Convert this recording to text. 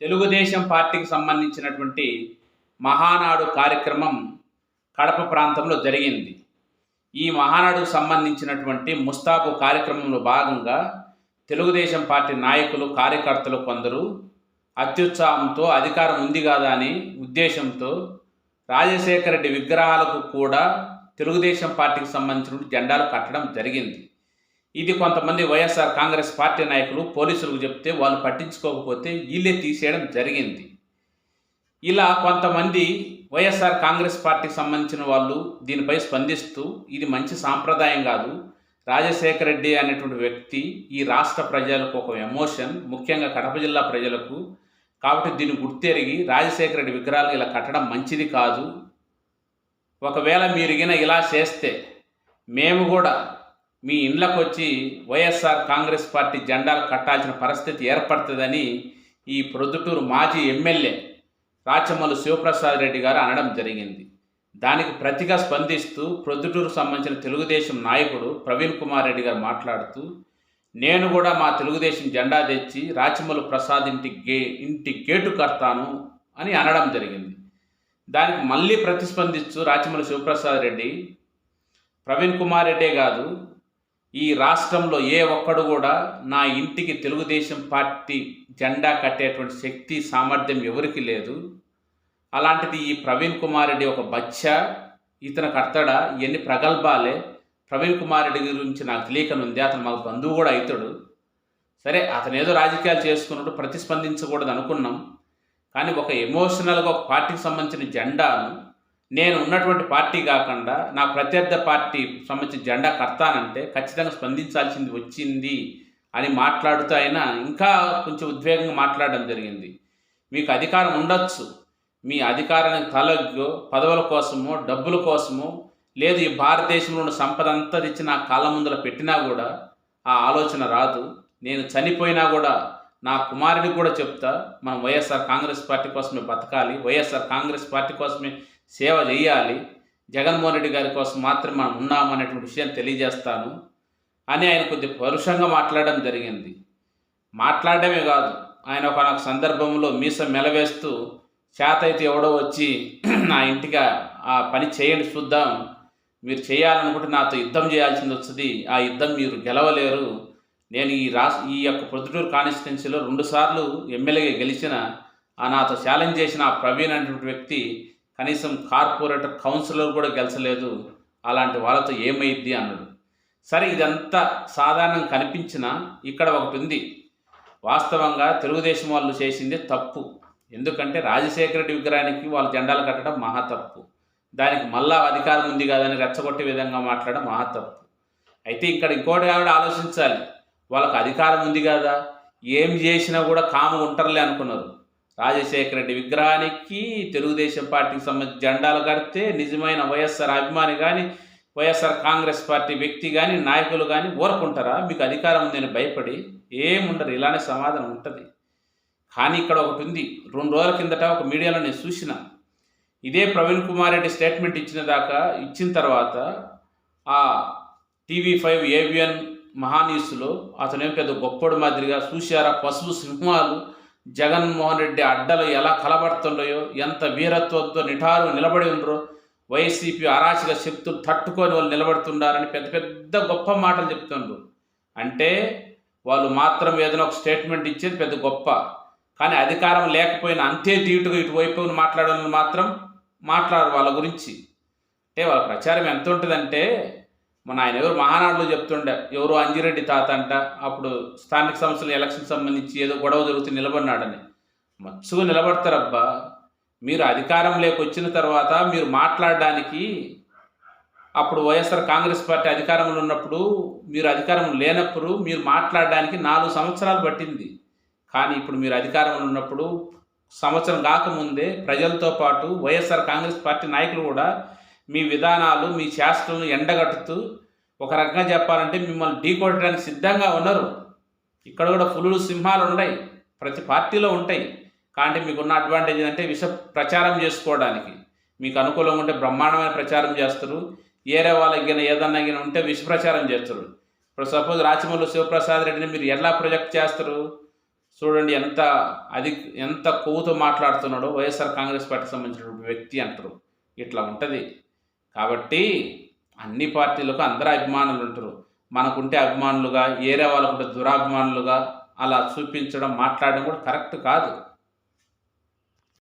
తెలుగుదేశం పార్టీకి సంబంధించినటువంటి మహానాడు కార్యక్రమం కడప ప్రాంతంలో జరిగింది. ఈ మహానాడుకు సంబంధించినటువంటి ముస్తాబు కార్యక్రమంలో భాగంగా తెలుగుదేశం పార్టీ నాయకులు కార్యకర్తలు కొందరు అత్యుత్సాహంతో అధికారం ఉంది కదా అని ఉద్దేశంతో రాజశేఖర రెడ్డి విగ్రహాలకు కూడా తెలుగుదేశం పార్టీకి సంబంధించిన జెండాలు కట్టడం జరిగింది. ఇది కొంతమంది వైఎస్ఆర్ కాంగ్రెస్ పార్టీ నాయకులు పోలీసులకు చెప్తే వాళ్ళు పట్టించుకోకపోతే వీళ్ళే తీసేయడం జరిగింది. ఇలా కొంతమంది వైఎస్ఆర్ కాంగ్రెస్ పార్టీకి సంబంధించిన వాళ్ళు దీనిపై స్పందిస్తూ ఇది మంచి సాంప్రదాయం కాదు రాజశేఖర రెడ్డి అనేటువంటి వ్యక్తి ఈ రాష్ట్ర ప్రజలకు ఒక ఎమోషన్ ముఖ్యంగా కడప జిల్లా ప్రజలకు కాబట్టి దీన్ని గుర్తెరిగి రాజశేఖర రెడ్డి విగ్రహాలు ఇలా కట్టడం మంచిది కాదు. ఒకవేళ మీరు ఇలా చేస్తే మేము కూడా మీ ఇండ్లకు వచ్చి వైఎస్ఆర్ కాంగ్రెస్ పార్టీ జెండాలు కట్టాల్సిన పరిస్థితి ఏర్పడుతుందని ఈ ప్రొద్దుటూరు మాజీ ఎమ్మెల్యే రాచమల్లు శివప్రసాద్ రెడ్డి గారు అనడం జరిగింది. దానికి ప్రతిగా స్పందిస్తూ ప్రొద్దుటూరు సంబంధించిన తెలుగుదేశం నాయకుడు ప్రవీణ్ కుమార్ రెడ్డి గారు మాట్లాడుతూ నేను కూడా మా తెలుగుదేశం జెండా తెచ్చి రాచమల్లు ప్రసాద్ ఇంటి గే ఇంటి గేటు కడతాను అని అనడం జరిగింది. దానికి మళ్ళీ ప్రతిస్పందిస్తూ రాచమల్లి శివప్రసాద్ రెడ్డి ప్రవీణ్ కుమార్ రెడ్డే కాదు ఈ రాష్ట్రంలో ఏ ఒక్కడు కూడా నా ఇంటికి తెలుగుదేశం పార్టీ జెండా కట్టేటువంటి శక్తి సామర్థ్యం ఎవరికి లేదు. అలాంటిది ఈ ప్రవీణ్ కుమార్ రెడ్డి ఒక బచ్చ ఇతను కడతాడా? ఇవన్నీ ప్రగల్భాలే. ప్రవీణ్ కుమార్ రెడ్డి గురించి నాకు తెలియకనుంది. అతను మాకు బంధువు కూడా అవుతాడు సరే అతను ఏదో రాజకీయాలు చేసుకున్నట్టు ప్రతిస్పందించకూడదు అనుకున్నాం కానీ ఒక ఎమోషనల్గా ఒక పార్టీకి సంబంధించిన జెండాను నేను ఉన్నటువంటి పార్టీ కాకుండా నా ప్రత్యర్థ పార్టీ సంబంధించిన జెండా కడతానంటే ఖచ్చితంగా స్పందించాల్సింది వచ్చింది అని మాట్లాడుతూ అయినా ఇంకా కొంచెం ఉద్వేగంగా మాట్లాడడం జరిగింది. మీకు అధికారం ఉండొచ్చు. మీ అధికారానికి తలగ్గో పదవుల కోసమో డబ్బుల కోసమో లేదు ఈ భారతదేశంలో ఉన్న సంపద అంతా తెచ్చి నా కాళ్ళ ముందర పెట్టినా కూడా ఆ ఆలోచన రాదు. నేను చనిపోయినా కూడా నా కుమారుడికి కూడా చెప్తా మనం వైఎస్ఆర్ కాంగ్రెస్ పార్టీ కోసమే బతకాలి వైఎస్ఆర్ కాంగ్రెస్ పార్టీ కోసమే సేవ చేయాలి. జగన్మోహన్ రెడ్డి గారి కోసం మాత్రం మనం ఉన్నామనేటువంటి విషయం తెలియజేస్తాను. అని ఆయన కొద్ది పరుషంగా మాట్లాడడం జరిగింది. మాట్లాడడమే కాదు ఆయన ఒక సందర్భంలో మీసం మెలవేస్తూ చేత అయితే ఎవడో వచ్చి నా ఇంటికి ఆ పని చేయండి చూద్దాం. మీరు చేయాలనుకుంటే నాతో యుద్ధం చేయాల్సింది వస్తుంది. ఆ యుద్ధం మీరు గెలవలేరు. నేను ఈ రాష్ట్ర ఈ యొక్క ప్రొద్దుటూరు కాన్స్టిట్యున్సీలో రెండుసార్లు ఎమ్మెల్యేగా గెలిచిన ఆ నాతో ఛాలెంజ్ చేసిన ఆ ప్రవీణ్ అనేటువంటి వ్యక్తి కనీసం కార్పొరేటర్ కౌన్సిలర్ కూడా గెలిచలేదు. అలాంటి వాళ్ళతో ఏమైద్ది అన్నాడు. సరే ఇదంతా సాధారణం కనిపించినా ఇక్కడ ఒకటి ఉంది. వాస్తవంగా తెలుగుదేశం వాళ్ళు చేసింది తప్పు. ఎందుకంటే రాజశేఖర రెడ్డి విగ్రహానికి వాళ్ళు జెండాలు కట్టడం మహా తప్పు. దానికి మళ్ళా అధికారం ఉంది కాదని రెచ్చగొట్టే విధంగా మాట్లాడడం మహా తప్పు. అయితే ఇక్కడ ఇంకోటి ఆవిడ ఆలోచించాలి. వాళ్ళకు అధికారం ఉంది కదా. ఏం చేసినా కూడా కాము ఉంటారులే అనుకున్నారు. రాజశేఖర రెడ్డి విగ్రహానికి తెలుగుదేశం పార్టీకి సంబంధించి జెండాలు కడితే నిజమైన వైఎస్ఆర్ అభిమాని కానీ వైఎస్ఆర్ కాంగ్రెస్ పార్టీ వ్యక్తి కానీ నాయకులు కానీ ఊరుకుంటారా? మీకు అధికారం ఉందని భయపడి ఏముండరు ఇలానే సమాధానం ఉంటుంది. కానీ ఇక్కడ ఒకటి ఉంది. రెండు రోజుల కిందట ఒక మీడియాలో నేను చూసిన. ఇదే ప్రవీణ్ కుమార్ రెడ్డి స్టేట్మెంట్ ఇచ్చిన దాకా ఇచ్చిన తర్వాత ఆ టీవీ ఫైవ్ ఏవిఎన్ మహాన్యూస్లో అతనేం పెద్ద గొప్పడు మాదిరిగా చూశారా? పసుపు సింహాలు జగన్మోహన్ రెడ్డి అడ్డలు ఎలా కలబడుతుండయో ఎంత వీరత్వంతో నిఠారు నిలబడి ఉండరో వైసీపీ అరాచక శక్తులు తట్టుకొని వాళ్ళు నిలబడుతున్నారని పెద్ద పెద్ద గొప్ప మాటలు చెప్తుండ్రు. అంటే వాళ్ళు మాత్రం ఏదైనా ఒక స్టేట్మెంట్ ఇచ్చేది పెద్ద గొప్ప. కానీ అధికారం లేకపోయినా అంతే తీటుగా ఇటువైపు మాట్లాడడం మాత్రం మాట్లాడరు వాళ్ళ గురించి. అంటే వాళ్ళ ప్రచారం ఎంత ఉంటుందంటే మన ఆయన ఎవరు మహానాడులో చెప్తుండే ఎవరు అంజిరెడ్డి తాత అంట అప్పుడు స్థానిక సంస్థల ఎలక్షన్ సంబంధించి ఏదో గొడవ జరుగుతూ నిలబడినాడని. మచ్చుగా నిలబడతారబ్బా. మీరు అధికారం లేకొచ్చిన తర్వాత మీరు మాట్లాడడానికి అప్పుడు వైఎస్ఆర్ కాంగ్రెస్ పార్టీ అధికారంలో ఉన్నప్పుడు మీరు అధికారం లేనప్పుడు మీరు మాట్లాడడానికి నాలుగు సంవత్సరాలు పట్టింది. కానీ ఇప్పుడు మీరు అధికారంలో ఉన్నప్పుడు సంవత్సరం కాకముందే ప్రజలతో పాటు వైఎస్ఆర్ కాంగ్రెస్ పార్టీ నాయకులు కూడా మీ విధానాలు మీ శాస్త్రం ఎండగట్టుతూ ఒక రకంగా చెప్పాలంటే మిమ్మల్ని ఢీకొట్టడానికి సిద్ధంగా ఉన్నారు. ఇక్కడ కూడా పులులు సింహాలు ఉన్నాయి. ప్రతి పార్టీలో ఉంటాయి. కానీ మీకున్న అడ్వాంటేజ్ ఏంటంటే విష ప్రచారం చేసుకోవడానికి. మీకు అనుకూలంగా ఉంటే బ్రహ్మాండమైన ప్రచారం చేస్తారు. ఏరే వాళ్ళకి ఏదన్నా గిన ఉంటే విష ప్రచారం చేస్తారు. ఇప్పుడు సపోజ్ రాచమల్లు శివప్రసాద్ రెడ్డిని మీరు ఎలా ప్రొజెక్ట్ చేస్తారు? చూడండి ఎంత అది ఎంత కొవ్వుతో మాట్లాడుతున్నాడో వైఎస్ఆర్ కాంగ్రెస్ పార్టీకి సంబంధించినటువంటి వ్యక్తి అంటారు. ఇట్లా ఉంటుంది. కాబట్టి అన్ని పార్టీలకు అందరూ అభిమానులు ఉంటారు. మనకుంటే అభిమానులుగా ఏరే వాళ్ళకుంటే దురాభిమానులుగా అలా చూపించడం మాట్లాడడం కూడా కరెక్ట్ కాదు.